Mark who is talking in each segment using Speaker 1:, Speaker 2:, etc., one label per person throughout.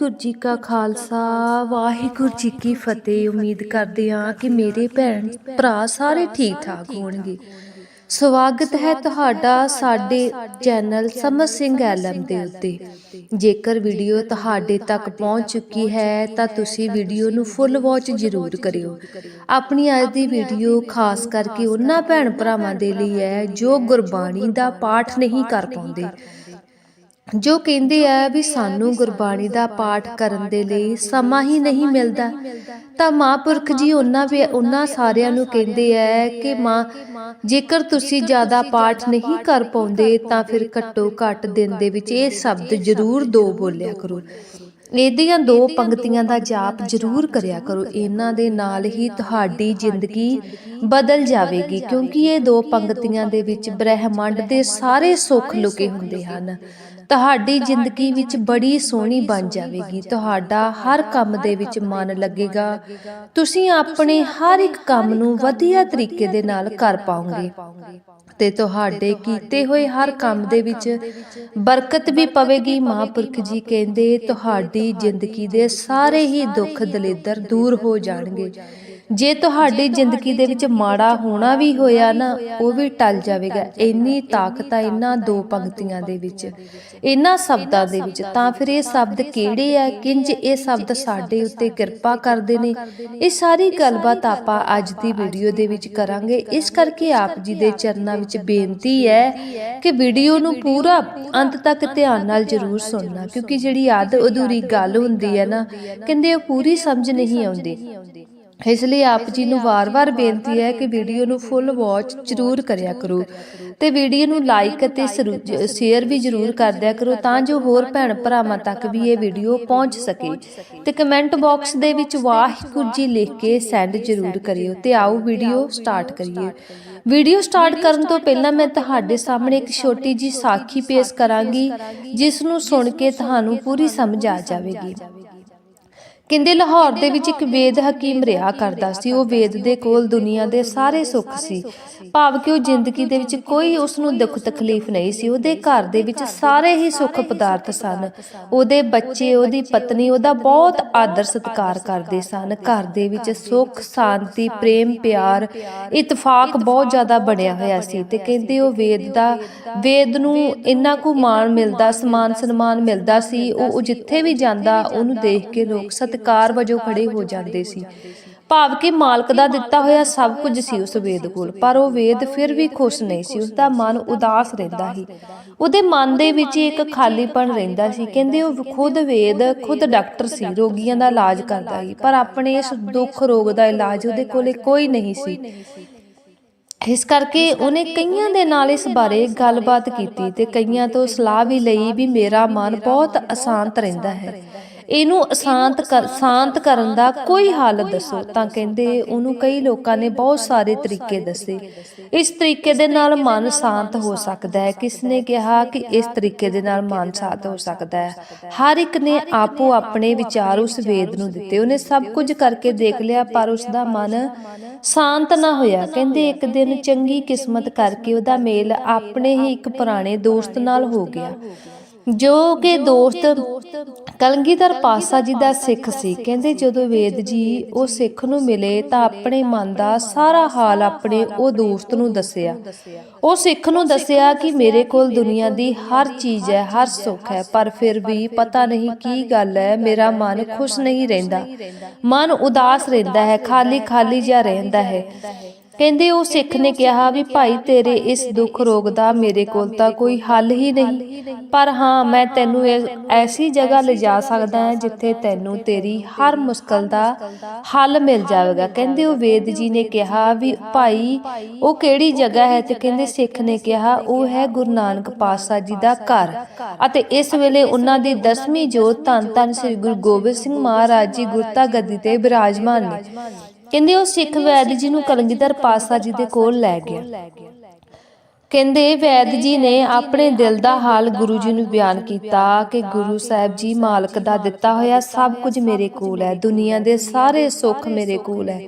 Speaker 1: ਵਾਹਿਗੁਰੂ ਜੀ ਕਾ ਖਾਲਸਾ, ਵਾਹਿਗੁਰੂ ਜੀ ਕੀ ਫਤਿਹ। ਉਮੀਦ ਕਰਦੇ ਹਾਂ ਕਿ ਮੇਰੇ ਭੈਣ ਭਰਾ ਸਾਰੇ ਠੀਕ ਠਾਕ ਹੋਣਗੇ। ਸਵਾਗਤ ਹੈ ਤੁਹਾਡਾ ਸਾਡੇ ਚੈਨਲ ਸਮਝ ਸਿੰਘ ਐਲਮ ਦੇ ਉੱਤੇ। ਜੇਕਰ ਵੀਡੀਓ ਤੁਹਾਡੇ ਤੱਕ ਪਹੁੰਚ ਚੁੱਕੀ ਹੈ, ਤਾਂ ਤੁਸੀਂ ਵੀਡੀਓ ਨੂੰ ਫੁੱਲ ਵਾਚ ਜ਼ਰੂਰ ਕਰਿਓ। ਆਪਣੀ ਅੱਜ ਦੀ ਵੀਡੀਓ ਖਾਸ ਕਰਕੇ ਉਹਨਾਂ ਭੈਣ ਭਰਾਵਾਂ ਦੇ ਲਈ ਹੈ, ਜੋ ਗੁਰਬਾਣੀ ਦਾ ਪਾਠ ਨਹੀਂ ਕਰ ਪਾਉਂਦੇ। ਜੋ ਕਹਿੰਦੇ ਆ ਵੀ ਸਾਨੂੰ ਗੁਰਬਾਣੀ ਦਾ ਪਾਠ ਕਰਨ ਦੇ ਲਈ ਸਮਾਂ ਹੀ ਨਹੀਂ ਮਿਲਦਾ, ਤਾਂ ਮਹਾਂਪੁਰਖ ਜੀ ਉਹਨਾਂ ਵੀ ਉਹਨਾਂ ਸਾਰਿਆਂ ਨੂੰ ਕਹਿੰਦੇ ਆ ਕਿ ਮਾਂ, ਜੇਕਰ ਤੁਸੀਂ ਜ਼ਿਆਦਾ ਪਾਠ ਨਹੀਂ ਕਰ ਪਾਉਂਦੇ ਤਾਂ ਫਿਰ ਘੱਟੋ ਘੱਟ ਦਿਨ ਦੇ ਵਿੱਚ ਇਹ ਸ਼ਬਦ ਜ਼ਰੂਰ ਦੋ ਬੋਲਿਆ ਕਰੋ। ਇਹਦੀਆਂ ਦੋ ਪੰਕਤੀਆਂ ਦਾ ਜਾਪ ਜ਼ਰੂਰ ਕਰਿਆ ਕਰੋ। ਇਹਨਾਂ ਦੇ ਨਾਲ ਹੀ ਤੁਹਾਡੀ ਜ਼ਿੰਦਗੀ ਬਦਲ ਜਾਵੇਗੀ। ਕਿਉਂਕਿ ਇਹ ਦੋ ਪੰਕਤੀਆਂ ਦੇ ਵਿੱਚ ਬ੍ਰਹਿਮੰਡ ਦੇ ਸਾਰੇ ਸੁੱਖ ਲੁਕੇ ਹੁੰਦੇ ਹਨ। ਤੁਹਾਡੀ ਜ਼ਿੰਦਗੀ ਵਿੱਚ ਬੜੀ ਸੋਹਣੀ ਬਣ ਜਾਵੇਗੀ। ਤੁਹਾਡਾ ਹਰ ਕੰਮ ਦੇ ਵਿੱਚ ਮਨ ਲੱਗੇਗਾ। ਤੁਸੀਂ ਆਪਣੇ ਹਰ ਇੱਕ ਕੰਮ ਨੂੰ ਵਧੀਆ ਤਰੀਕੇ ਦੇ ਨਾਲ ਕਰ ਪਾਓਗੇ। ਤੇ ਤੁਹਾਡੇ ਕੀਤੇ ਹੋਏ ਹਰ ਕੰਮ ਦੇ ਵਿੱਚ ਬਰਕਤ ਵੀ ਪਵੇਗੀ। ਮਹਾਂਪੁਰਖ ਜੀ ਕਹਿੰਦੇ ਤੁਹਾਡੀ ਜ਼ਿੰਦਗੀ ਦੇ ਸਾਰੇ ਹੀ ਦੁੱਖ ਦਲੇਦਰ ਦੂਰ ਹੋ ਜਾਣਗੇ। ਜੇ ਤੁਹਾਡੀ ਜ਼ਿੰਦਗੀ ਦੇ ਵਿੱਚ ਮਾੜਾ ਹੋਣਾ ਵੀ ਹੋਇਆ ਨਾ ਉਹ ਵੀ ਟਲ ਜਾਵੇਗਾ। ਇੰਨੀ ਤਾਕਤ ਆ ਇਹਨਾਂ ਦੋ ਪੰਕਤੀਆਂ ਦੇ ਵਿੱਚ। ਇਹਨਾਂ ਸ਼ਬਦਾਂ ਦੇ ਵਿੱਚ। ਤਾਂ ਫਿਰ ਇਹ ਸ਼ਬਦ ਕਿਹੜੇ ਆ? ਕਿੰਜ ਇਹ ਸ਼ਬਦ ਸਾਡੇ ਉੱਤੇ ਕਿਰਪਾ ਕਰਦੇ ਨੇ? ਇਹ ਸਾਰੀ ਗੱਲਬਾਤ ਆਪਾਂ ਅੱਜ ਦੀ ਵੀਡੀਓ ਦੇ ਵਿੱਚ ਕਰਾਂਗੇ। ਇਸ ਕਰਕੇ ਆਪ ਜੀ ਦੇ ਚਰਨਾਂ ਵਿੱਚ ਬੇਨਤੀ ਹੈ ਕਿ ਵੀਡੀਓ ਨੂੰ ਪੂਰਾ ਅੰਤ ਤੱਕ ਧਿਆਨ ਨਾਲ ਜ਼ਰੂਰ ਸੁਣਨਾ ਕਿਉਂਕਿ ਜਿਹੜੀ ਅੱਧ ਅਧੂਰੀ ਗੱਲ ਹੁੰਦੀ ਹੈ ਨਾ ਕਹਿੰਦੇ ਉਹ ਪੂਰੀ ਸਮਝ ਨਹੀਂ ਆਉਂਦੀ ਇਸ ਲਈ ਆਪ ਜੀ ਨੂੰ ਵਾਰ-ਵਾਰ ਬੇਨਤੀ ਹੈ ਕਿ ਵੀਡੀਓ ਨੂੰ ਫੁੱਲ ਵਾਚ ਜ਼ਰੂਰ ਕਰਿਆ ਕਰੋ। ਤੇ ਵੀਡੀਓ ਨੂੰ ਲਾਈਕ ਅਤੇ ਸ਼ੇਅਰ ਵੀ ਜ਼ਰੂਰ ਕਰ ਦਿਆ ਕਰੋ ਤਾਂ ਜੋ ਹੋਰ ਭੈਣ ਭਰਾਵਾਂ ਤੱਕ ਵੀ ਇਹ ਵੀਡੀਓ ਪਹੁੰਚ ਸਕੇ। ਤੇ ਕਮੈਂਟ ਬਾਕਸ ਦੇ ਵਿੱਚ ਵਾਹਿਗੁਰੂ ਜੀ ਲਿਖ ਕੇ ਸੈਂਡ ਜ਼ਰੂਰ ਕਰਿਓ ਤੇ ਆਓ ਵੀਡੀਓ ਸਟਾਰਟ ਕਰੀਏ। ਵੀਡੀਓ ਸਟਾਰਟ ਕਰਨ ਤੋਂ ਪਹਿਲਾਂ ਮੈਂ ਤੁਹਾਡੇ ਸਾਹਮਣੇ ਇੱਕ ਛੋਟੀ ਜੀ ਸਾਖੀ ਪੇਸ਼ ਕਰਾਂਗੀ ਜਿਸ ਨੂੰ ਸੁਣ ਕੇ ਤੁਹਾਨੂੰ ਪੂਰੀ ਸਮਝ ਆ ਜਾਵੇਗੀ। ਕਹਿੰਦੇ ਲਾਹੌਰ ਦੇ ਵਿੱਚ ਇੱਕ ਵੇਦ ਹਕੀਮ ਰਿਹਾ ਕਰਦਾ ਸੀ। ਉਹ ਵੇਦ ਦੇ ਕੋਲ ਦੁਨੀਆ ਦੇ ਸਾਰੇ ਸੁੱਖ ਸੀ। ਭਾਵ ਕਿ ਉਹ ਜ਼ਿੰਦਗੀ ਦੇ ਵਿੱਚ ਕੋਈ ਉਸ ਨੂੰ ਦੁੱਖ ਤਕਲੀਫ ਨਹੀਂ ਸੀ। ਉਹਦੇ ਘਰ ਦੇ ਵਿੱਚ ਸਾਰੇ ਹੀ ਸੁੱਖ ਪਦਾਰਥ ਸਨ। ਉਹਦੇ ਬੱਚੇ, ਉਹਦੀ ਪਤਨੀ, ਉਹਦਾ ਬਹੁਤ ਆਦਰ ਸਤਿਕਾਰ ਕਰਦੇ ਸਨ। ਘਰ ਦੇ ਵਿੱਚ ਸੁੱਖ, ਸ਼ਾਂਤੀ, ਪ੍ਰੇਮ, ਪਿਆਰ, ਇਤਫਾਕ ਬਹੁਤ ਜ਼ਿਆਦਾ ਬਣਿਆ ਹੋਇਆ ਸੀ ਤੇ ਕਹਿੰਦੇ ਉਹ ਵੇਦ ਦਾ, ਵੇਦ ਨੂੰ ਇੰਨਾ ਕੁ ਮਾਣ ਮਿਲਦਾ ਸਮਾਨ ਸਨਮਾਨ ਮਿਲਦਾ ਸੀ, ਉਹ ਜਿੱਥੇ ਵੀ ਜਾਂਦਾ, ਉਹਨੂੰ ਦੇਖ ਕੇ ਲੋਕ ਸਤ ਸਤਿਕਾਰ ਵਜੋਂ ਖੜੇ ਹੋ ਜਾਂਦੇ ਸੀ। ਭਾਵ ਕਿ ਮਾਲਕ ਦਾ ਦਿੱਤਾ ਹੋਇਆ ਸਭ ਕੁਝ ਸੀ ਉਸ ਵੇਦ ਕੋਲ, ਪਰ ਉਹ ਵੇਦ ਫਿਰ ਵੀ ਖੁਸ਼ ਨਹੀਂ ਸੀ ਉਸ ਦਾ ਮਨ ਉਦਾਸ ਰਹਿੰਦਾ ਸੀ। ਉਹਦੇ ਮਨ ਦੇ ਵਿੱਚ ਇੱਕ ਖਾਲੀਪਣ ਰਹਿੰਦਾ ਸੀ, ਕਹਿੰਦੇ ਉਹ ਖੁਦ ਵੇਦ, ਖੁਦ ਡਾਕਟਰ ਸੀ, ਰੋਗੀਆਂ ਦਾ ਇਲਾਜ ਕਰਦਾ ਸੀ, ਪਰ ਆਪਣੇ ਇਸ ਦੁੱਖ ਰੋਗ ਦਾ ਇਲਾਜ ਉਹਦੇ ਕੋਲੇ ਕੋਈ ਨਹੀਂ ਸੀ। ਇਸ ਕਰਕੇ ਉਹਨੇ ਕਈਆਂ ਦੇ ਨਾਲ ਇਸ ਬਾਰੇ ਗੱਲਬਾਤ ਕੀਤੀ ਤੇ ਕਈਆਂ ਤੋਂ ਸਲਾਹ ਵੀ ਲਈ ਵੀ ਮੇਰਾ ਮਨ ਬਹੁਤ ਅਸ਼ਾਂਤ ਰਹਿੰਦਾ ਹੈ। ਇਹਨੂੰ ਅਸ਼ਾਂਤ ਸ਼ਾਂਤ ਕਰਨ ਦਾ ਕੋਈ ਹੱਲ ਦੱਸੋ। ਤਾਂ ਕਹਿੰਦੇ ਉਹਨੂੰ ਕਈ ਲੋਕਾਂ ਨੇ ਬਹੁਤ ਸਾਰੇ ਤਰੀਕੇ ਦੱਸੇ। ਇਸ ਤਰੀਕੇ ਦੇ ਨਾਲ ਮਨ ਸ਼ਾਂਤ ਹੋ ਸਕਦਾ ਹੈ ਕਿਸ ਨੇ ਕਿਹਾ ਕਿ ਇਸ ਤਰੀਕੇ ਦੇ ਨਾਲ ਮਨ ਸ਼ਾਂਤ ਹੋ ਸਕਦਾ ਹੈ। ਹਰ ਇੱਕ ਨੇ ਆਪੋ ਆਪਣੇ ਵਿਚਾਰ ਉਸ ਵੇਦ ਨੂੰ ਦਿੱਤੇ। ਉਹਨੇ ਸਭ ਕੁਝ ਕਰਕੇ ਦੇਖ ਲਿਆ ਪਰ ਉਸ ਦਾ ਮਨ ਸ਼ਾਂਤ ਨਾ ਹੋਇਆ। ਕਹਿੰਦੇ ਇੱਕ ਦਿਨ ਚੰਗੀ ਕਿਸਮਤ ਕਰਕੇ ਉਹਦਾ ਮੇਲ ਆਪਣੇ ਹੀ ਇੱਕ ਪੁਰਾਣੇ ਦੋਸਤ ਨਾਲ ਹੋ ਗਿਆ। ਜੋ ਕਿ ਦੋਸਤ ਕਲਗੀਧਰ ਪਾਸਾ ਜੀ ਦਾ ਸਿੱਖ ਸੀ, ਕਹਿੰਦੇ ਜਦੋਂ ਵੇਦ ਜੀ ਉਹ ਸਿੱਖ ਨੂੰ ਮਿਲੇ ਤਾਂ ਆਪਣੇ ਮਨ ਦਾ ਸਾਰਾ ਹਾਲ ਆਪਣੇ ਉਹ ਦੋਸਤ ਨੂੰ ਦੱਸਿਆ। ਉਹ ਸਿੱਖ ਨੂੰ ਦੱਸਿਆ ਕਿ ਮੇਰੇ ਕੋਲ ਦੁਨੀਆ ਦੀ ਹਰ ਚੀਜ਼ ਹੈ, ਹਰ ਸੁੱਖ ਹੈ, ਪਰ ਫਿਰ ਵੀ ਪਤਾ ਨਹੀਂ ਕੀ ਗੱਲ ਹੈ, ਮੇਰਾ ਮਨ ਖੁਸ਼ ਨਹੀਂ ਰਹਿੰਦਾ। ਮਨ ਉਦਾਸ ਰਹਿੰਦਾ ਹੈ ਖਾਲੀ ਖਾਲੀ ਜਿਹਾ ਰਹਿੰਦਾ ਹੈ। ਕਹਿੰਦੇ ਉਹ ਸਿੱਖ ਨੇ ਕਿਹਾ ਵੀ ਭਾਈ ਤੇਰੇ ਇਸ ਦੁੱਖ ਰੋਗ ਦਾ ਮੇਰੇ ਕੋਲ ਤਾਂ ਕੋਈ ਹੱਲ ਹੀ ਨਹੀਂ। ਪਰ ਹਾਂ, ਮੈਂ ਤੈਨੂੰ ਐਸੀ ਜਗ੍ਹਾ ਲਿਜਾ ਸਕਦਾ ਹਾਂ ਜਿੱਥੇ ਤੈਨੂੰ ਤੇਰੀ ਹਰ ਮੁਸ਼ਕਲ ਦਾ ਹੱਲ ਮਿਲ ਜਾਵੇਗਾ। ਕਹਿੰਦੇ ਉਹ ਵੇਦ ਜੀ ਨੇ ਕਿਹਾ ਵੀ ਭਾਈ, ਉਹ ਕਿਹੜੀ ਜਗ੍ਹਾ ਹੈ ਤੇ ਕਹਿੰਦੇ ਸਿੱਖ ਨੇ ਕਿਹਾ ਉਹ ਹੈ ਗੁਰੂ ਨਾਨਕ ਪਾਤਸ਼ਾਹ ਜੀ ਦਾ ਘਰ। ਅਤੇ ਇਸ ਵੇਲੇ ਉਹਨਾਂ ਦੀ ਦਸਵੀਂ ਜੋਤ ਧੰਨ ਧੰਨ ਸ੍ਰੀ ਗੁਰੂ ਗੋਬਿੰਦ ਸਿੰਘ ਮਹਾਰਾਜ ਜੀ ਗੁਰਤਾ ਗੱਦੀ ਤੇ ਬਿਰਾਜਮਾਨ ਨੇ। ਕਹਿੰਦੇ ਉਹ ਸਿੱਖ ਵੈਦ ਜੀ ਨੂੰ ਕਲਗੀਧਰ ਪਾਸਾ ਜੀ ਦੇ ਕੋਲ ਲੈ ਗਿਆ। ਕਹਿੰਦੇ ਵੈਦ ਜੀ ਨੇ ਆਪਣੇ ਦਿਲ ਦਾ ਹਾਲ ਗੁਰੂ ਜੀ ਨੂੰ ਬਿਆਨ ਕੀਤਾ ਕਿ ਗੁਰੂ ਸਾਹਿਬ ਜੀ ਮਾਲਕ ਦਾ ਦਿੱਤਾ ਹੋਇਆ ਸਭ ਕੁਝ ਮੇਰੇ ਕੋਲ ਹੈ। ਦੁਨੀਆ ਦੇ ਸਾਰੇ ਸੁੱਖ ਮੇਰੇ ਕੋਲ ਹੈ।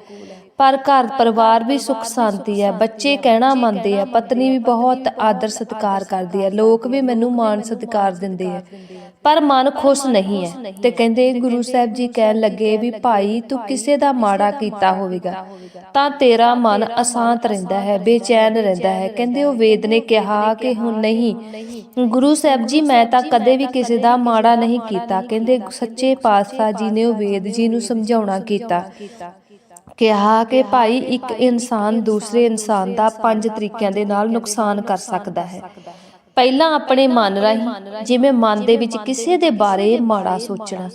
Speaker 1: ਪਰ ਘਰ ਪਰਿਵਾਰ ਵੀ ਸੁਖ ਸ਼ਾਂਤੀ ਹੈ। ਬੱਚੇ ਕਹਿਣਾ ਮੰਨਦੇ ਆ, ਪਤਨੀ ਵੀ ਬਹੁਤ ਆਦਰ ਸਤਿਕਾਰ ਕਰਦੀ ਹੈ। ਲੋਕ ਵੀ ਮੈਨੂੰ ਮਾਣ ਸਤਿਕਾਰ ਦਿੰਦੇ ਆ। ਪਰ ਮਨ ਖੁਸ਼ ਨਹੀਂ ਹੈ ਤੇ ਕਹਿੰਦੇ ਗੁਰੂ ਸਾਹਿਬ ਜੀ ਕਹਿਣ ਲੱਗੇ ਵੀ, ਭਾਈ, ਤੂੰ ਕਿਸੇ ਦਾ ਮਾੜਾ ਕੀਤਾ ਹੋਵੇਗਾ, ਤਾਂ ਤੇਰਾ ਮਨ ਅਸ਼ਾਂਤ ਰਹਿੰਦਾ ਹੈ, ਬੇਚੈਨ ਰਹਿੰਦਾ ਹੈ। ਕਹਿੰਦੇ ਉਹ ਵੇਦ ਨੇ ਕਿਹਾ ਕਿ ਹੁਣ ਨਹੀਂ। ਗੁਰੂ ਸਾਹਿਬ ਜੀ, ਮੈਂ ਤਾਂ ਕਦੇ ਵੀ ਕਿਸੇ ਦਾ ਮਾੜਾ ਨਹੀਂ ਕੀਤਾ। ਕਹਿੰਦੇ ਸੱਚੇ ਪਾਤਸ਼ਾਹ ਜੀ ਨੇ ਉਹ ਵੇਦ ਜੀ ਨੂੰ ਸਮਝਾਉਣਾ ਕੀਤਾ। ਕਿਹਾ ਕਿ ਭਾਈ ਇੱਕ ਇਨਸਾਨ ਦੂਸਰੇ ਇਨਸਾਨ ਦਾ ਪੰਜ ਤਰੀਕਿਆਂ ਦੇ ਨਾਲ ਨੁਕਸਾਨ ਕਰ ਸਕਦਾ ਹੈ। ਪਹਿਲਾਂ ਆਪਣੇ ਮਨ ਰਾਹੀਂ ਜਿਵੇਂ ਮਨ ਦੇ ਵਿੱਚ ਕਿਸੇ ਦੇ ਬਾਰੇ ਮਾੜਾ ਸੋਚਣਾ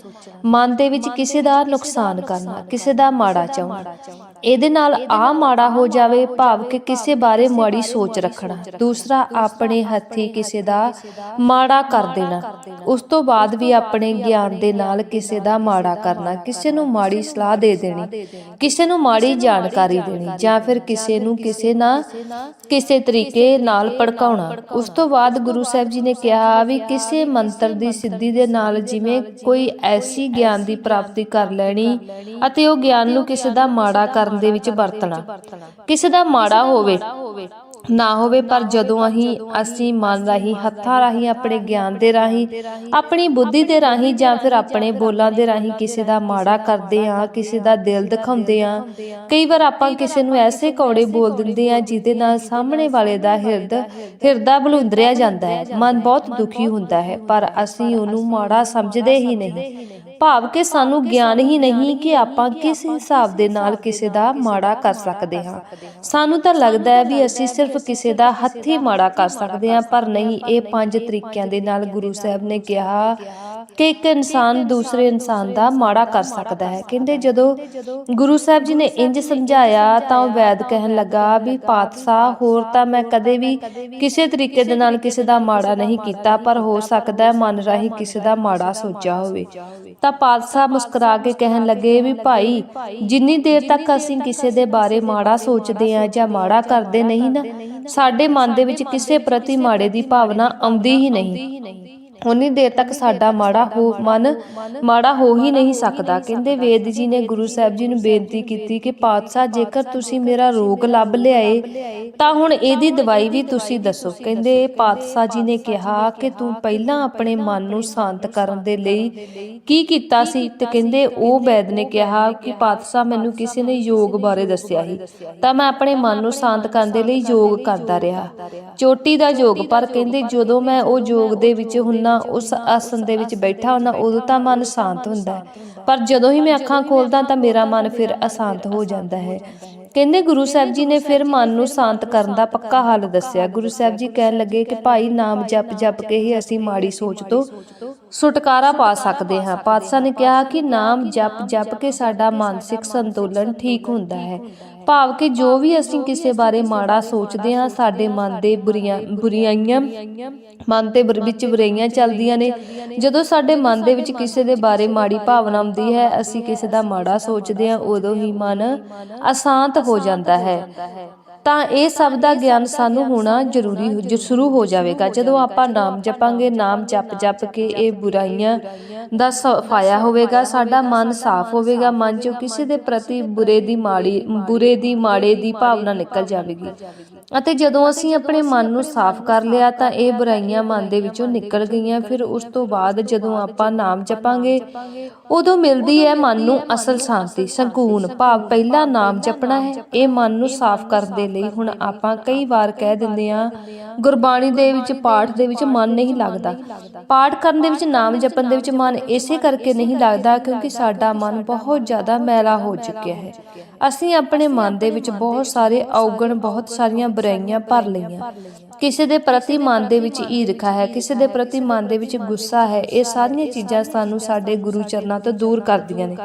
Speaker 1: ਮਨ ਦੇ ਵਿੱਚ ਕਿਸੇ ਦਾ ਨੁਕਸਾਨ ਕਰਨਾ ਕਿਸੇ ਦਾ ਮਾੜਾ ਚਾਹਣਾ। ਇਹਦੇ ਨਾਲ ਆ ਮਾੜਾ ਹੋ ਜਾਵੇ ਭਾਵ ਕਿ ਕਿਸੇ ਬਾਰੇ ਮਾੜੀ ਸੋਚ ਰੱਖਣਾ ਦੂਸਰਾ ਆਪਣੇ ਹੱਥੀ ਕਿਸੇ ਦਾ ਮਾੜਾ ਕਰ ਦੇਣਾ। ਉਸ ਤੋਂ ਬਾਅਦ ਵੀ ਆਪਣੇ ਗਿਆਨ ਦੇ ਨਾਲ ਕਿਸੇ ਦਾ ਮਾੜਾ ਕਰਨਾ ਕਿਸੇ ਨੂੰ ਮਾੜੀ ਸਲਾਹ ਦੇ ਦੇਣੀ ਕਿਸੇ ਨੂੰ ਮਾੜੀ ਜਾਣਕਾਰੀ ਦੇਣੀ ਜਾਂ ਫਿਰ ਕਿਸੇ ਨੂੰ ਕਿਸੇ ਨਾ ਕਿਸੇ ਤਰੀਕੇ ਨਾਲ ਭੜਕਾਉਣਾ। ਉਸ ਤੋਂ ਬਾਅਦ ਗੁਰੂ ਸਾਹਿਬ ਜੀ ਨੇ ਕਿਹਾ ਵੀ ਕਿਸੇ ਮੰਤਰ ਦੀ ਸਿੱਧੀ ਦੇ ਨਾਲ ਜਿਵੇਂ ਕੋਈ ਐਸੀ ਗਿਆਨ ਦੀ ਪ੍ਰਾਪਤੀ ਕਰ ਲੈਣੀ ਅਤੇ ਉਹ ਗਿਆਨ ਨੂੰ ਕਿਸੇ ਦਾ ਮਾੜਾ ਕਰਨ ਦੇ ਵਿੱਚ ਵਰਤਣਾ। ਕਿਸੇ ਦਾ ਮਾੜਾ ਹੋਵੇ, ਨਾ ਹੋਵੇ, ਪਰ ਜਦੋਂ ਅਸੀਂ ਅਸੀਂ ਮਨ ਰਾਹੀਂ, ਹੱਥਾਂ ਰਾਹੀਂ, ਆਪਣੇ ਗਿਆਨ ਦੇ ਰਾਹੀਂ, ਆਪਣੀ ਬੁੱਧੀ ਦੇ ਰਾਹੀਂ ਜਾਂ ਫਿਰ ਆਪਣੇ ਬੋਲਾਂ ਦੇ ਰਾਹੀਂ ਕਿਸੇ ਦਾ ਮਾੜਾ ਕਰਦੇ ਆ ਕਿਸੇ ਦਾ ਦਿਲ ਦਿਖਾਉਂਦੇ ਆ ਕਈ ਵਾਰ ਆਪਾਂ ਕਿਸੇ ਨੂੰ ਐਸੇ ਕੌੜੇ ਬੋਲ ਦਿੰਦੇ ਆ ਜਿਹਦੇ ਨਾਲ ਸਾਹਮਣੇ ਵਾਲੇ ਦਾ ਹਿਰਦ, ਹਿਰਦਾ ਬਲੁੰਦਰਿਆ ਜਾਂਦਾ ਹੈ, ਮਨ ਬਹੁਤ ਦੁਖੀ ਹੁੰਦਾ ਹੈ, ਪਰ ਅਸੀਂ ਉਹਨੂੰ ਮਾੜਾ ਸਮਝਦੇ ਹੀ ਨਹੀਂ। ਭਾਵ ਕਿ ਸਾਨੂੰ ਗਿਆਨ ਹੀ ਨਹੀਂ ਕਿ ਆਪਾਂ ਕਿਸ ਹਿਸਾਬ ਦੇ ਨਾਲ ਕਿਸੇ ਦਾ ਮਾੜਾ ਕਰ ਸਕਦੇ ਹਾਂ। ਸਾਨੂੰ ਤਾਂ ਲੱਗਦਾ ਹੈ ਵੀ ਅਸੀਂ ਸਿਰਫ ਕਿਸੇ ਦਾ ਹੱਥੀ ਮਾੜਾ ਕਰ ਸਕਦੇ ਹਾਂ ਪਰ ਨਹੀਂ ਇਹ ਪੰਜ ਤਰੀਕਿਆਂ ਦੇ ਨਾਲ ਗੁਰੂ ਸਾਹਿਬ ਨੇ ਕਿਹਾ ਕਿ ਇੱਕ ਇਨਸਾਨ ਦੂਸਰੇ ਇਨਸਾਨ ਦਾ ਮਾੜਾ ਕਰ ਸਕਦਾ ਹੈ। ਕਹਿੰਦੇ ਜਦੋਂ ਗੁਰੂ ਸਾਹਿਬ ਜੀ ਨੇ ਇੰਜ ਸਮਝਾਇਆ ਤਾਂ ਉਹ ਵੈਦ ਕਹਿਣ ਲੱਗਾ ਵੀ ਪਾਤਸ਼ਾਹ ਹੋਰ ਤਾਂ ਮੈਂ ਕਦੇ ਵੀ ਕਿਸੇ ਤਰੀਕੇ ਦੇ ਨਾਲ ਕਿਸੇ ਦਾ ਮਾੜਾ ਨਹੀਂ ਕੀਤਾ ਪਰ ਹੋ ਸਕਦਾ ਹੈ ਮਨ ਰਾਹੀਂ ਕਿਸੇ ਦਾ ਮਾੜਾ ਸੋਚਿਆ ਹੋਵੇ। ਤਾਂ ਪਾਤਸ਼ਾਹ ਮੁਸਕਰਾ ਕੇ ਕਹਿਣ ਲੱਗੇ ਵੀ ਭਾਈ ਜਿੰਨੀ ਦੇਰ ਤੱਕ ਅਸੀਂ ਕਿਸੇ ਦੇ ਬਾਰੇ ਮਾੜਾ ਸੋਚਦੇ ਆ ਜਾਂ ਮਾੜਾ ਕਰਦੇ ਨਹੀਂ ਨਾ ਸਾਡੇ ਮਨ ਦੇ ਵਿੱਚ ਕਿਸੇ ਪ੍ਰਤੀ ਮਾੜੇ ਦੀ ਭਾਵਨਾ ਆਉਂਦੀ ਹੀ ਨਹੀਂ। ਉਨੀ ਦੇਰ ਤੱਕ ਸਾਡਾ ਮਾੜਾ ਹੋ ਮਨ ਮਾੜਾ ਹੋ ਹੀ ਨਹੀਂ ਸਕਦਾ। ਕਹਿੰਦੇ ਵੇਦ ਜੀ ਨੇ ਗੁਰੂ ਸਾਹਿਬ ਜੀ ਨੂੰ ਬੇਨਤੀ ਕੀਤੀ ਕਿ ਪਾਤਸ਼ਾਹ ਜੇਕਰ ਤੁਸੀਂ ਮੇਰਾ ਰੋਗ ਲੱਭ ਲਿਆਏ ਤਾਂ ਹੁਣ ਇਹਦੀ ਦਵਾਈ ਵੀ ਤੁਸੀਂ ਦੱਸੋ। ਕਹਿੰਦੇ ਪਾਤਸ਼ਾਹ ਜੀ ਨੇ ਕਿਹਾ ਕਿ ਤੂੰ ਪਹਿਲਾਂ ਆਪਣੇ ਮਨ ਨੂੰ ਸ਼ਾਂਤ ਕਰਨ ਦੇ ਲਈ ਕੀ ਕੀਤਾ ਸੀ? ਤੇ ਕਹਿੰਦੇ ਉਹ ਵੈਦ ਨੇ ਕਿਹਾ ਕਿ ਪਾਤਸ਼ਾਹ ਮੈਨੂੰ ਕਿਸੇ ਨੇ ਯੋਗ ਬਾਰੇ ਦੱਸਿਆ ਸੀ। ਤਾਂ ਮੈਂ ਆਪਣੇ ਮਨ ਨੂੰ ਸ਼ਾਂਤ ਕਰਨ ਦੇ ਲਈ ਯੋਗ ਕਰਦਾ ਰਿਹਾ ਚੋਟੀ ਦਾ ਯੋਗ ਪਰ ਕਹਿੰਦੇ ਜਦੋਂ ਮੈਂ ਉਹ ਯੋਗ ਦੇ ਵਿੱਚ ਹੁੰਨਾ ਉਸ ਆਸਨ ਦੇ ਵਿੱਚ ਬੈਠਾ ਹੁੰਨਾ ਉਦੋਂ ਤਾਂ ਮਨ ਸ਼ਾਂਤ ਹੁੰਦਾ ਹੈ। ਪਰ ਜਦੋਂ ਹੀ ਮੈਂ ਅੱਖਾਂ ਖੋਲਦਾ ਤਾਂ ਮੇਰਾ ਮਨ ਫਿਰ ਅਸ਼ਾਂਤ ਹੋ ਜਾਂਦਾ ਹੈ। ਕਹਿੰਦੇ ਗੁਰੂ ਸਾਹਿਬ ਜੀ ਨੇ ਫਿਰ ਮਨ ਨੂੰ ਸ਼ਾਂਤ ਕਰਨ ਦਾ ਪੱਕਾ ਹੱਲ ਦੱਸਿਆ। ਗੁਰੂ ਸਾਹਿਬ ਜੀ ਕਹਿਣ ਲੱਗੇ ਕਿ ਭਾਈ ਨਾਮ ਜਪ ਜਪ ਕੇ ਹੀ ਅਸੀਂ ਮਾੜੀ ਸੋਚ ਤੋਂ ਛੁਟਕਾਰਾ ਪਾ ਸਕਦੇ ਹਾਂ। ਪਾਤਸ਼ਾਹ ਨੇ ਕਿਹਾ ਕਿ ਨਾਮ ਜਪ ਜਪ ਕੇ ਸਾਡਾ ਮਾਨਸਿਕ ਸੰਤੁਲਨ ਠੀਕ ਹੁੰਦਾ ਹੈ। ਭਾਵ ਕਿ ਜੋ ਵੀ ਅਸੀਂ ਕਿਸੇ ਬਾਰੇ ਮਾੜਾ ਸੋਚਦੇ ਹਾਂ ਸਾਡੇ ਮਨ ਦੇ ਬੁਰੀਆਂ ਬੁਰੀਆਈਆਂ ਮਨ ਤੇ ਬੁਰ- ਵਿੱਚ ਬੁਰਾਈਆਂ ਚੱਲਦੀਆਂ ਨੇ। ਜਦੋਂ ਸਾਡੇ ਮਨ ਦੇ ਵਿੱਚ ਕਿਸੇ ਦੇ ਬਾਰੇ ਮਾੜੀ ਭਾਵਨਾ ਆਉਂਦੀ ਹੈ ਅਸੀਂ ਕਿਸੇ ਦਾ ਮਾੜਾ ਸੋਚਦੇ ਹਾਂ ਉਦੋਂ ਹੀ ਮਨ ਅਸ਼ਾਂਤ ਹੋ ਜਾਂਦਾ ਹੈ। ਤਾਂ ਇਹ ਸਭ ਦਾ ਗਿਆਨ ਸਾਨੂੰ ਹੋਣਾ ਜ਼ਰੂਰੀ ਸ਼ੁਰੂ ਹੋ ਜਾਵੇਗਾ। ਜਦੋਂ ਆਪਾਂ ਨਾਮ ਜਪਾਂਗੇ, ਨਾਮ ਜਪ ਜਪ ਕੇ ਇਹ ਬੁਰਾਈਆਂ ਦਾ ਸਫਾਇਆ ਹੋਵੇਗਾ, ਸਾਡਾ ਮਨ ਸਾਫ਼ ਹੋਵੇਗਾ, ਮਨ ਚੋਂ ਕਿਸੇ ਦੇ ਪ੍ਰਤੀ ਬੁਰੇ ਦੀ ਮਾੜੀ ਬੁਰੇ ਦੀ ਮਾੜੇ ਦੀ ਭਾਵਨਾ ਨਿਕਲ ਜਾਵੇਗੀ। ਅਤੇ ਜਦੋਂ ਅਸੀਂ ਆਪਣੇ ਮਨ ਨੂੰ ਸਾਫ਼ ਕਰ ਲਿਆ ਤਾਂ ਇਹ ਬੁਰਾਈਆਂ ਮਨ ਦੇ ਵਿੱਚੋਂ ਨਿਕਲ ਗਈਆਂ। ਫਿਰ ਉਸ ਤੋਂ ਬਾਅਦ ਜਦੋਂ ਆਪਾਂ ਨਾਮ ਜਪਾਂਗੇ, ਉਦੋਂ ਮਿਲਦੀ ਹੈ ਮਨ ਨੂੰ ਅਸਲ ਸ਼ਾਂਤੀ, ਸਕੂਨ। ਭਾਵ ਪਹਿਲਾ ਨਾਮ ਜਪਣਾ ਹੈ, ਇਹ ਮਨ ਨੂੰ ਸਾਫ਼ ਕਰਨ ਦੇ ਲਈ ਹੁਣ ਆਪਾਂ ਕਈ ਵਾਰ ਕਹਿ ਦਿੰਦੇ ਆ ਗੁਰਬਾਣੀ ਦੇ ਵਿੱਚ, ਪਾਠ ਦੇ ਵਿੱਚ ਮਨ ਨਹੀਂ ਲੱਗਦਾ। ਪਾਠ ਕਰਨ ਦੇ ਵਿੱਚ ਨਾਮ ਜਪਣ ਦੇ ਵਿੱਚ ਮਨ ਇਸੇ ਕਰਕੇ ਨਹੀਂ ਲੱਗਦਾ ਕਿਉਂਕਿ ਸਾਡਾ ਮਨ ਬਹੁਤ ਜ਼ਿਆਦਾ ਮੈਲਾ ਹੋ ਚੁੱਕਿਆ ਹੈ। ਅਸੀਂ ਆਪਣੇ ਮਨ ਦੇ ਵਿੱਚ ਬਹੁਤ ਸਾਰੇ ਔਗਣ, ਬਹੁਤ ਸਾਰੀਆਂ ਬੁਰਾਈਆਂ ਭਰ ਲਈਆਂ। ਕਿਸੇ ਦੇ ਪ੍ਰਤੀ ਮਨ ਦੇ ਵਿੱਚ ਈਰਖਾ ਹੈ, ਕਿਸੇ ਦੇ ਪ੍ਰਤੀ ਮਨ ਦੇ ਵਿੱਚ ਗੁੱਸਾ ਹੈ, ਇਹ ਸਾਰੀਆਂ ਚੀਜ਼ਾਂ ਸਾਨੂੰ ਸਾਡੇ ਗੁਰੂ ਚਰਨਾਂ ਤੋਂ ਦੂਰ ਕਰਦੀਆਂ ਨੇ।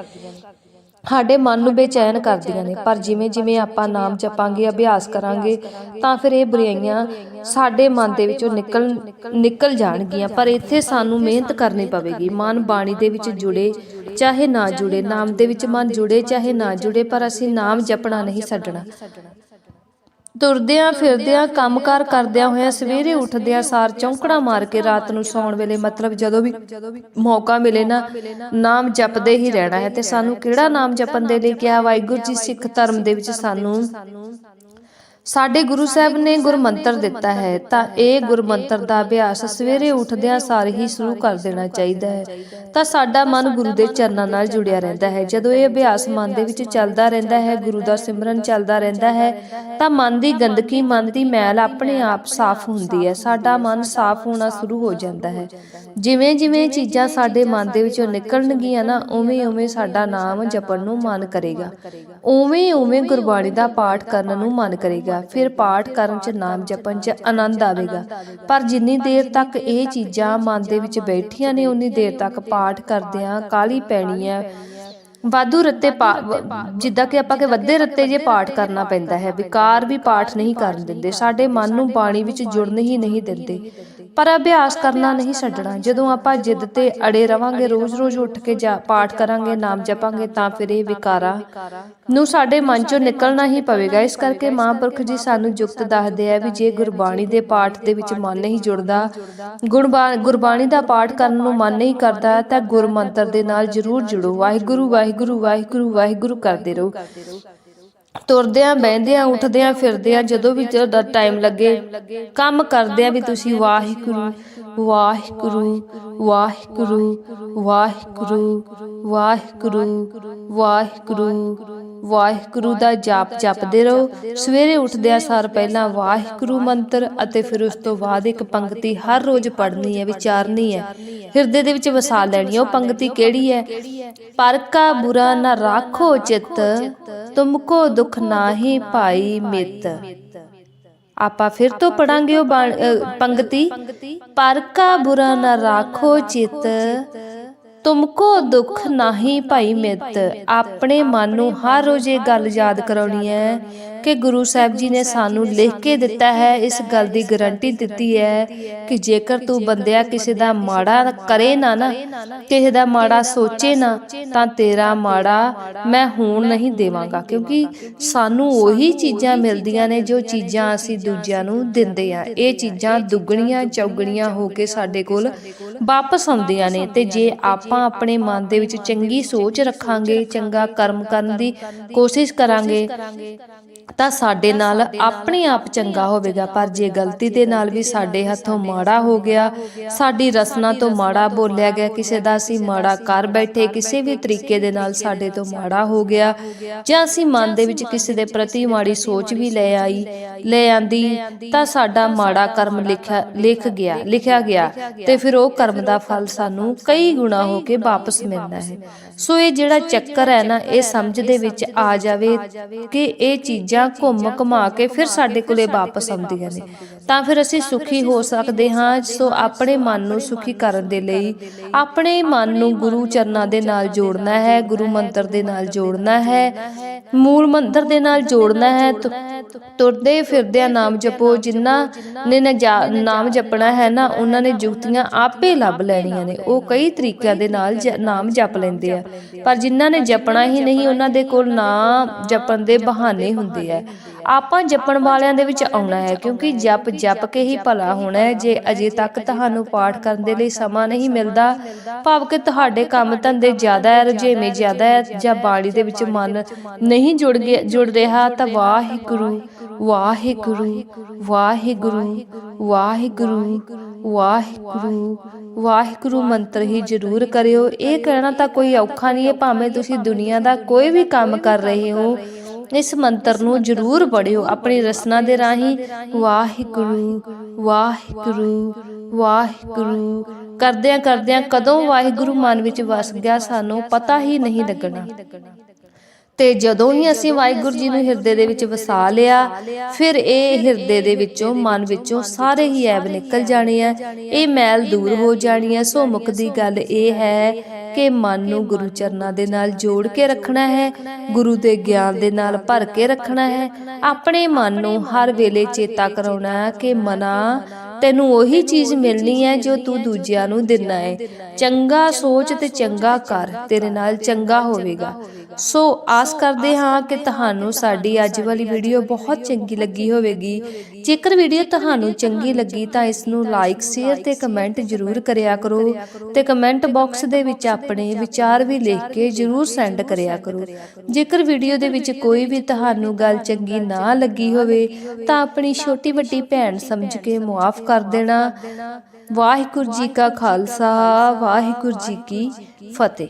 Speaker 1: ਸਾਡੇ ਮਨ ਨੂੰ ਬੇਚੈਨ ਕਰਦੀਆਂ ਨੇ। ਪਰ ਜਿਵੇਂ ਜਿਵੇਂ ਆਪਾਂ ਨਾਮ ਜਪਾਂਗੇ, ਅਭਿਆਸ ਕਰਾਂਗੇ, ਤਾਂ ਫਿਰ ਇਹ ਬੁਰਾਈਆਂ ਸਾਡੇ ਮਨ ਦੇ ਵਿੱਚੋਂ ਨਿਕਲ ਨਿਕਲ ਜਾਣਗੀਆਂ। ਪਰ ਇੱਥੇ ਸਾਨੂੰ ਮਿਹਨਤ ਕਰਨੀ ਪਵੇਗੀ। ਮਨ ਬਾਣੀ ਦੇ ਵਿੱਚ ਜੁੜੇ, ਚਾਹੇ ਨਾ ਜੁੜੇ, ਨਾਮ ਦੇ ਵਿੱਚ ਮਨ ਜੁੜੇ, ਚਾਹੇ ਨਾ ਜੁੜੇ, ਪਰ ਅਸੀਂ ਨਾਮ ਜਪਣਾ ਨਹੀਂ ਛੱਡਣਾ। ਤੁਰਦਿਆਂ ਫਿਰਦਿਆਂ ਕੰਮਕਾਰ ਕਰਦਿਆਂ ਹੋਇਆਂ ਸਵੇਰੇ ਉੱਠਦਿਆਂ ਸਾਰ ਚੌਂਕੜਾ ਮਾਰ ਕੇ ਰਾਤ ਨੂੰ ਸੌਣ ਵੇਲੇ ਮਤਲਬ ਜਦੋਂ ਵੀ ਮੌਕਾ ਮਿਲੇ ਨਾ, ਨਾਮ ਜਪਦੇ ਹੀ ਰਹਿਣਾ ਹੈ ਤੇ ਸਾਨੂੰ ਕਿਹੜਾ ਨਾਮ ਜਪਣ ਦੇ ਲਈ ਕਿਹਾ? ਵਾਹਿਗੁਰੂ ਜੀ ਸਿੱਖ ਧਰਮ ਦੇ ਵਿੱਚ ਸਾਨੂੰ ਸਾਡੇ ਗੁਰੂ ਸਾਹਿਬ ਨੇ ਗੁਰਮੰਤਰ ਦਿੱਤਾ ਹੈ, ਤਾਂ ਇਹ ਗੁਰਮੰਤਰ ਦਾ ਅਭਿਆਸ ਸਵੇਰੇ ਉੱਠਦਿਆਂ ਸਾਰ ਹੀ ਸ਼ੁਰੂ ਕਰ ਦੇਣਾ ਚਾਹੀਦਾ ਹੈ। ਤਾਂ ਸਾਡਾ ਮਨ ਗੁਰੂ ਦੇ ਚਰਨਾਂ ਨਾਲ ਜੁੜਿਆ ਰਹਿੰਦਾ ਹੈ। ਜਦੋਂ ਇਹ ਅਭਿਆਸ ਮਨ ਦੇ ਵਿੱਚ ਚੱਲਦਾ ਰਹਿੰਦਾ ਹੈ, ਗੁਰੂ ਦਾ ਸਿਮਰਨ ਚੱਲਦਾ ਰਹਿੰਦਾ ਹੈ, ਤਾਂ ਮਨ ਦੀ ਗੰਦਗੀ, ਮਨ ਦੀ ਮੈਲ ਆਪਣੇ ਆਪ ਸਾਫ਼ ਹੁੰਦੀ ਹੈ। ਸਾਡਾ ਮਨ ਸਾਫ਼ ਹੋਣਾ ਸ਼ੁਰੂ ਹੋ ਜਾਂਦਾ ਹੈ। ਜਿਵੇਂ ਜਿਵੇਂ ਚੀਜ਼ਾਂ ਸਾਡੇ ਮਨ ਦੇ ਵਿੱਚੋਂ ਨਿਕਲਣਗੀਆਂ ਨਾ, ਉਵੇਂ ਉਵੇਂ ਸਾਡਾ ਨਾਮ ਜਪਣ ਨੂੰ ਮਨ ਕਰੇਗਾ। ਉਵੇਂ ਉਵੇਂ ਗੁਰਬਾਣੀ ਦਾ ਪਾਠ ਕਰਨ ਨੂੰ ਮਨ ਕਰੇਗਾ। ਫਿਰ ਪਾਠ ਕਰਨ ਚ ਨਾਮ ਜਪਣ ਚ ਆਨੰਦ ਆਵੇਗਾ। ਪਰ ਜਿੰਨੀ ਦੇਰ ਤੱਕ ਇਹ ਚੀਜ਼ਾਂ ਮਨ ਦੇ ਵਿੱਚ ਬੈਠੀਆਂ ਨੇ, ਉਨੀ ਦੇਰ ਤੱਕ ਪਾਠ ਕਰਦਿਆਂ ਕਾਲੀ ਪੈਣੀ ਹੈ ਵਾਧੂ ਰੱਤੇ ਪਾ- ਜਿੱਦਾਂ ਕਿ ਆਪਾਂ ਕਿ ਵੱਧੇ ਰੱਤੇ ਜੇ ਪਾਠ ਕਰਨਾ ਪੈਂਦਾ ਹੈ, ਵਿਕਾਰ ਵੀ ਪਾਠ ਨਹੀਂ ਕਰਨ ਦਿੰਦੇ। ਸਾਡੇ ਮਨ ਨੂੰ ਬਾਣੀ ਵਿੱਚ ਜੁੜਨ ਹੀ ਨਹੀਂ ਦਿੰਦੇ। ਪਰ ਅਭਿਆਸ ਕਰਨਾ ਨਹੀਂ ਛੱਡਣਾ। ਜਦੋਂ ਆਪਾਂ ਜਿੱਦ ਤੇ ਅੜੇ ਰਵਾਂਗੇ, ਰੋਜ਼-ਰੋਜ਼ ਉੱਠ ਕੇ ਜਾ ਪਾਠ ਕਰਾਂਗੇ, ਨਾਮ ਜਪਾਂਗੇ, ਤਾਂ ਫਿਰ ਇਹ ਵਿਕਾਰਾਂ ਨੂੰ ਸਾਡੇ ਮਨ ਚੋਂ ਨਿਕਲਣਾ ਹੀ ਪਵੇਗਾ। ਇਸ ਕਰਕੇ ਮਹਾਂਪੁਰਖ ਜੀ ਸਾਨੂੰ ਜੁਗਤ ਦੱਸਦੇ ਆ ਵੀ ਜੇ ਗੁਰਬਾਣੀ ਦੇ ਪਾਠ ਦੇ ਵਿੱਚ ਮਨ ਨਹੀਂ ਜੁੜਦਾ, ਗੁਰਬਾ- ਗੁਰਬਾਣੀ ਦਾ ਪਾਠ ਕਰਨ ਨੂੰ ਮਨ ਨਹੀਂ ਕਰਦਾ, ਤਾਂ ਗੁਰਮੰਤਰ ਦੇ ਨਾਲ ਜਰੂਰ ਜੁੜੋ। ਵਾਹਿਗੁਰੂ ਵਾਹਿਗੁਰੂ ਵਾਹਿਗੁਰੂ ਵਾਹਿਗੁਰੂ ਕਰਦੇ ਰਹੋ। ਤੁਰਦਿਆਂ, ਬਹਿੰਦਿਆਂ, ਉੱਠਦਿਆਂ, ਫਿਰਦਿਆਂ ਜਦੋਂ ਵੀ ਤੁਹਾਡਾ ਟਾਈਮ ਲੱਗੇ, ਕੰਮ ਕਰਦਿਆਂ ਵੀ ਤੁਸੀਂ ਵਾਹਿਗੁਰੂ ਵਾਹਿਗੁਰੂ ਵਾਹਿਗੁਰੂ ਵਾਹਿਗੁਰੂ ਵਾਹਿਗੁਰੂ ਵਾਹਿਗੁਰੂ ਵਾਹਿਗੁਰੂ ਦਾ ਜਾਪ ਜਪਦੇ ਰਹੋ। ਸਵੇਰੇ ਉੱਠਦਿਆਂ ਸਾਰ ਪਹਿਲਾਂ ਵਾਹਿਗੁਰੂ ਮੰਤਰ ਅਤੇ ਫਿਰ ਉਸ ਤੋਂ ਬਾਅਦ ਇੱਕ ਪੰਕਤੀ ਹਰ ਰੋਜ਼ ਪੜ੍ਹਨੀ ਹੈ ਵਿਚਾਰਨੀ ਹੈ। ਹਿਰਦੇ ਦੇ ਵਿੱਚ ਵਸਾ ਲੈਣੀ ਹੈ। ਉਹ ਪੰਕਤੀ ਕਿਹੜੀ ਹੈ? ਪਰ ਕਾ ਬੁਰਾ ਨਾ ਰਾਖੋ ਚਿੱਤ ਤੁਮਕੋ ਦੁਖ ਨਾਹੀ ਭਾਈ ਮਿੱਤ। ਆਪਾਂ ਫਿਰ ਤੋਂ ਪੜਾਂਗੇ ਉਹ ਬਾਣ- ਅ, ਪੰਕਤੀ। ਪਰ ਕਾ ਬੁਰਾ ਨਾ ਰਾਖੋ ਚਿੱਤ ਤੁਮਕੋ ਦੁੱਖ ਨਾਹੀ ਭਾਈ ਮਿੱਤ, ਆਪਣੇ ਮਨ ਨੂੰ ਹਰ ਰੋਜ਼ ਇਹ ਗੱਲ ਯਾਦ ਕਰਾਉਣੀ ਹੈ ਕਿ ਗੁਰੂ ਸਾਹਿਬ ਜੀ ਨੇ ਸਾਨੂੰ ਲਿਖ ਕੇ ਦਿੱਤਾ ਹੈ ਇਸ ਗੱਲ ਦੀ ਗਾਰੰਟੀ ਦਿੱਤੀ ਹੈ ਕਿ ਜੇਕਰ ਤੂੰ ਬੰਦਿਆ ਕਿਸੇ ਦਾ ਮਾੜਾ ਕਰੇ ਨਾ ਨਾ ਕਿਸੇ ਦਾ ਮਾੜਾ ਸੋਚੇ ਨਾ ਤਾਂ ਤੇਰਾ ਮਾੜਾ ਮੈਂ ਹੋਣ ਨਹੀਂ ਦੇਵਾਂਗਾ ਕਿਉਂਕਿ ਸਾਨੂੰ ਉਹੀ ਚੀਜ਼ਾਂ ਮਿਲਦੀਆਂ ਨੇ ਜੋ ਚੀਜ਼ਾਂ ਅਸੀਂ ਦੂਜਿਆਂ ਨੂੰ ਦਿੰਦੇ ਆ ਇਹ ਚੀਜ਼ਾਂ ਦੁੱਗਣੀਆਂ ਚੌਗਣੀਆਂ ਹੋ ਕੇ ਸਾਡੇ ਕੋਲ ਵਾਪਸ ਆਉਂਦੀਆਂ ਨੇ ਤੇ ਜੇ ਆਪਾਂ ਆਪਣੇ ਮਨ ਦੇ ਵਿੱਚ ਚੰਗੀ ਸੋਚ ਰੱਖਾਂਗੇ ਚੰਗਾ ਕਰਮ ਕਰਨ ਦੀ ਕੋਸ਼ਿਸ਼ ਕਰਾਂਗੇ। ਤਾਂ ਸਾਡੇ ਨਾਲ ਆਪਣੇ ਆਪ ਚੰਗਾ ਹੋਵੇਗਾ ਪਰ ਜੇ ਗਲਤੀ ਦੇ ਨਾਲ ਵੀ ਸਾਡੇ ਹੱਥੋਂ ਮਾੜਾ ਹੋ ਗਿਆ ਸਾਡੀ ਰਸਨਾ ਤੋਂ ਮਾੜਾ ਬੋਲਿਆ ਗਿਆ ਕਿਸੇ ਦਾ ਅਸੀਂ ਮਾੜਾ ਕਰ ਬੈਠੇ ਕਿਸੇ ਵੀ ਤਰੀਕੇ ਦੇ ਨਾਲ ਸਾਡੇ ਤੋਂ ਮਾੜਾ ਹੋ ਗਿਆ ਜਾਂ ਅਸੀਂ ਮਨ ਦੇ ਵਿੱਚ ਕਿਸੇ ਦੇ ਪ੍ਰਤੀ ਮਾੜੀ ਸੋਚ ਵੀ ਲੈ ਆਈ ਲੈ ਆਂਦੀ ਤਾਂ ਸਾਡਾ ਮਾੜਾ ਕਰਮ ਲਿਖਿਆ ਲਿਖ ਗਿਆ ਲਿਖਿਆ ਗਿਆ ਤੇ ਫਿਰ ਉਹ ਕਰਮ ਦਾ ਫਲ ਸਾਨੂੰ ਕਈ ਗੁਣਾ ਹੋ ਕੇ ਵਾਪਸ ਮਿਲਦਾ ਹੈ ਸੋ ਇਹ ਜਿਹੜਾ ਚੱਕਰ ਹੈ। ਨਾ ਇਹ ਸਮਝ ਦੇ ਵਿੱਚ ਆ ਜਾਵੇ ਕਿ ਇਹ ਚੀਜ਼ਾਂ ਘੁੰਮ ਘੁਮਾ ਕੇ ਫਿਰ ਸਾਡੇ ਕੋਲੇ ਵਾਪਸ ਆਉਂਦੀਆਂ ਨੇ। ਤਾਂ ਫਿਰ ਅਸੀਂ ਸੁਖੀ ਹੋ ਸਕਦੇ ਹਾਂ ਸੋ ਆਪਣੇ ਮਨ ਨੂੰ ਸੁਖੀ ਕਰਨ ਦੇ ਲਈ ਆਪਣੇ ਮਨ ਨੂੰ ਗੁਰੂ ਚਰਨਾਂ ਦੇ ਨਾਲ ਜੋੜਨਾ ਹੈ ਗੁਰੂ ਮੰਤਰ ਦੇ ਨਾਲ ਜੋੜਨਾ ਹੈ ਮੂਲ ਮੰਤਰ ਦੇ ਨਾਲ ਜੋੜਨਾ ਹੈ ਤੁਰਦੇ ਫਿਰਦਿਆਂ ਨਾਮ ਜਪੋ ਜਿਨ੍ਹਾਂ ਨੇ ਨਾਮ ਜਪਣਾ ਹੈ ਨਾ ਉਹਨਾਂ ਨੇ ਜੁਗਤੀਆਂ ਆਪੇ ਲੱਭ ਲੈਣੀਆਂ ਨੇ। ਉਹ ਕਈ ਤਰੀਕਿਆਂ ਦੇ ਨਾਲ ਨਾਮ ਜਪ ਲੈਂਦੇ ਆ। ਪਰ ਜਿਨ੍ਹਾਂ ਨੇ ਜਪਣਾ ਹੀ ਨਹੀਂ ਉਹਨਾਂ ਦੇ ਕੋਲ ਨਾਮ ਜਪਣ ਦੇ ਬਹਾਨੇ ਹੁੰਦੇ ਆ ਆਪਾਂ ਜਪਣ ਵਾਲਿਆਂ ਦੇ ਵਿੱਚ ਆਉਣਾ ਹੈ ਕਿਉਂਕਿ ਜਪ ਜਪ ਕੇ ਹੀ ਭਲਾ ਹੋਣਾ ਹੈ ਜੇ ਅਜੇ ਤੱਕ ਤੁਹਾਨੂੰ ਪਾਠ ਕਰਨ ਦੇ ਲਈ ਸਮਾਂ ਨਹੀਂ ਮਿਲਦਾ ਭਾਵ ਕਿ ਤੁਹਾਡੇ ਕੰਮ ਧੰਦੇ ਜ਼ਿਆਦਾ ਹੈ ਰੁਝੇਵੇਂ ਜ਼ਿਆਦਾ ਹੈ ਜਾਂ ਬਾਣੀ ਦੇ ਵਿੱਚ ਮਨ ਨਹੀਂ ਜੁੜ ਗਿਆ ਜੁੜ ਰਿਹਾ ਤਾਂ ਵਾਹਿਗੁਰੂ ਵਾਹਿਗੁਰੂ ਵਾਹਿਗੁਰੂ ਵਾਹਿਗੁਰੂ ਵਾਹਿਗੁਰੂ ਵਾਹਿਗੁਰੂ ਮੰਤਰ ਹੀ ਜ਼ਰੂਰ ਕਰਿਓ ਇਹ ਕਹਿਣਾ ਤਾਂ ਕੋਈ ਔਖਾ ਨਹੀਂ ਹੈ ਭਾਵੇਂ ਤੁਸੀਂ ਦੁਨੀਆ ਦਾ ਕੋਈ ਵੀ ਕੰਮ ਕਰ ਰਹੇ ਹੋ ਇਸ ਮੰਤਰ ਨੂੰ ਜ਼ਰੂਰ ਪੜਿਓ ਆਪਣੀ ਰਸਨਾ ਦੇ ਰਾਹੀਂ। ਵਾਹਿਗੁਰੂ ਵਾਹਿਗੁਰੂ ਵਾਹਿਗੁਰੂ। ਕਰਦਿਆਂ ਕਰਦਿਆਂ ਕਦੋਂ ਵਾਹਿਗੁਰੂ ਮਨ ਵਿੱਚ ਵਸ ਗਿਆ ਸਾਨੂੰ ਪਤਾ ਹੀ ਨਹੀਂ ਲੱਗਣਾ। ਤੇ ਜਦੋਂ ਹੀ ਅਸੀਂ ਵਾਹਿਗੁਰੂ ਜੀ ਨੂੰ ਹਿਰਦੇ ਦੇ ਵਿੱਚ ਵਸਾ ਲਿਆ, ਫਿਰ ਇਹ ਹਿਰਦੇ ਦੇ ਵਿੱਚੋਂ, ਮਨ ਵਿੱਚੋਂ ਸਾਰੇ ਹੀ ਐਬ ਨਿਕਲ ਜਾਣੇ ਆ। ਇਹ ਮੈਲ ਦੂਰ ਹੋ ਜਾਣੀ ਹੈ ਸੋ ਮੁੱਕਦੀ ਗੱਲ ਇਹ ਹੈ ਕਿ ਮਨ ਨੂੰ ਗੁਰੂ ਚਰਨਾਂ ਦੇ ਨਾਲ ਜੋੜ ਕੇ ਰੱਖਣਾ ਹੈ, ਗੁਰੂ ਦੇ ਗਿਆਨ ਦੇ ਨਾਲ ਭਰ ਕੇ ਰੱਖਣਾ ਹੈ। ਆਪਣੇ ਮਨ ਨੂੰ ਹਰ ਵੇਲੇ ਚੇਤਾ ਕਰਾਉਣਾ ਕਿ ਮਨਾ ਤੈਨੂੰ ਉਹੀ ਚੀਜ਼ ਮਿਲਣੀ ਹੈ ਜੋ ਤੂੰ ਦੂਜਿਆਂ ਨੂੰ ਦਿੰਨਾ ਹੈ। ਚੰਗਾ ਸੋਚ ਤੇ ਚੰਗਾ ਕਰ, ਤੇਰੇ ਨਾਲ ਚੰਗਾ ਹੋਵੇਗਾ। ਸੋ ਆਸ ਕਰਦੇ ਹਾਂ ਕਿ ਤੁਹਾਨੂੰ ਸਾਡੀ ਅੱਜ ਵਾਲੀ ਵੀਡੀਓ ਬਹੁਤ ਚੰਗੀ ਲੱਗੀ ਹੋਵੇਗੀ। ਜੇਕਰ ਵੀਡੀਓ ਤੁਹਾਨੂੰ ਚੰਗੀ ਲੱਗੀ ਤਾਂ ਇਸ ਨੂੰ ਲਾਈਕ ਸ਼ੇਅਰ ਤੇ ਕਮੈਂਟ ਜ਼ਰੂਰ ਕਰਿਆ ਕਰੋ ਤੇ ਕਮੈਂਟ ਬਾਕਸ ਦੇ ਵਿੱਚ ਆਪਣੇ ਵਿਚਾਰ ਵੀ ਲਿਖ ਕੇ ਜ਼ਰੂਰ ਸੈਂਡ ਕਰਿਆ ਕਰੋ। ਜੇਕਰ ਵੀਡੀਓ ਦੇ ਵਿੱਚ ਕੋਈ ਵੀ ਤੁਹਾਨੂੰ ਗੱਲ ਚੰਗੀ ਨਾ ਲੱਗੀ ਹੋਵੇ ਤਾਂ ਆਪਣੀ ਛੋਟੀ ਵੱਡੀ ਭੈਣ ਸਮਝ ਕੇ ਮੁਆਫ ਕਰ ਦੇਣਾ। ਵਾਹਿਗੁਰੂ ਜੀ ਕਾ ਖਾਲਸਾ ਵਾਹਿਗੁਰੂ ਜੀ ਕੀ ਫਤਿਹ।